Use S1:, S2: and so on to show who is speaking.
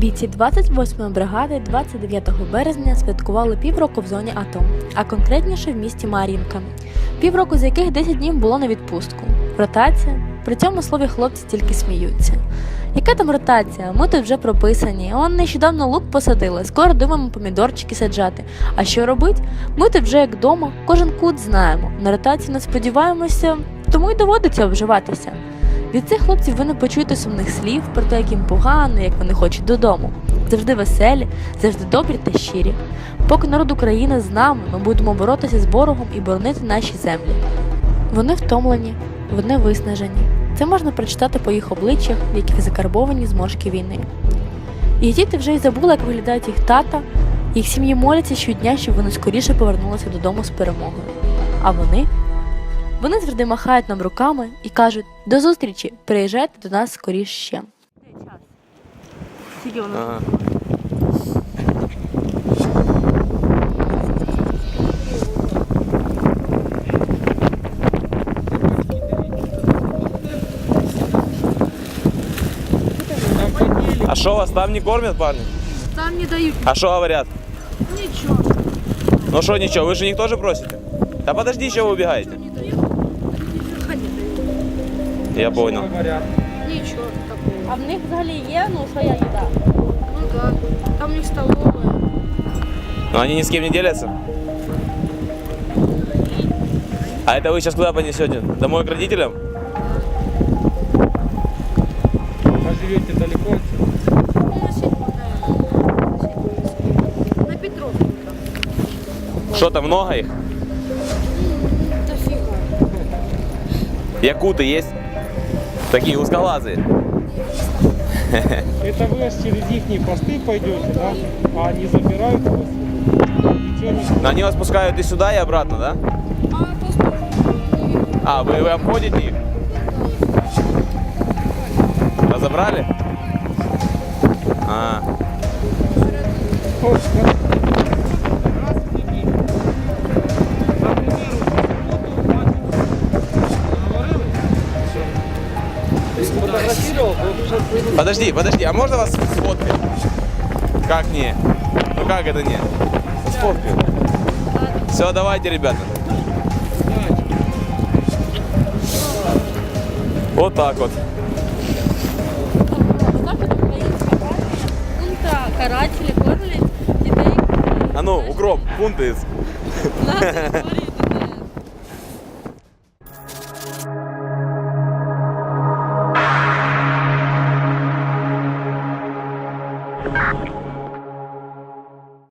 S1: Бійці 28-ї бригади 29 березня святкували півроку в зоні АТО, а конкретніше в місті Мар'їнка. Півроку з яких 10 днів було на відпустку. Ротація. При цьому слові хлопці тільки сміються. Яка там ротація? Ми тут вже прописані. Он нещодавно лук посадили, скоро думаємо помідорчики саджати. А що робить? Ми тут вже як вдома, кожен кут знаємо. На ротацію не сподіваємося, тому й доводиться обживатися. Від цих хлопців ви не почуєте сумних слів про те, як їм погано, як вони хочуть додому. Завжди веселі, завжди добрі та щирі. Поки народ України з нами, ми будемо боротися з ворогом і боронити наші землі. Вони втомлені, вони виснажені. Це можна прочитати по їх обличчях, в яких закарбовані зморшки війни. І діти вже й забули, як виглядають їх тата, їх сім'ї моляться щодня, щоб вони скоріше повернулися додому з перемогою. А вони? Вони завжди махають нам руками і кажуть: до зустрічі, приїжджайте до нас скоріш ще. Скільки воно?
S2: А что вас там не кормят, парни?
S3: Там не дают
S2: А что говорят?
S3: ничего.
S2: Ну что ничего, вы же них тоже просите? Да подожди, чего вы убегаете? Я понял.
S3: Ничего такого.
S1: А в них взагалі є ну, своя їда.
S3: Ну да. Там у них столовая.
S2: Но они ни с кем не делятся? А это вы сейчас куда понесете? Домой к родителям?
S4: А живете далеко отсюда?
S3: Ну, на седьмой, наверное. На Петровке там.
S2: Что там, много их? Якуты есть? Такие узкоглазые.
S4: Это вы аж через их посты пойдете, да? А они забирают вас?
S2: Но они вас пускают и сюда, и обратно, да?
S3: А
S2: А, вы, вы обходите их? Разобрали? А, подожди, подожди, а можно вас сфоткать? Как не? Ну как это не? Сфоткаю. Все, давайте, ребята. Вот так вот.
S1: Пункта карателі кормлять дітей
S2: А ну, укроп, пункты.
S1: на території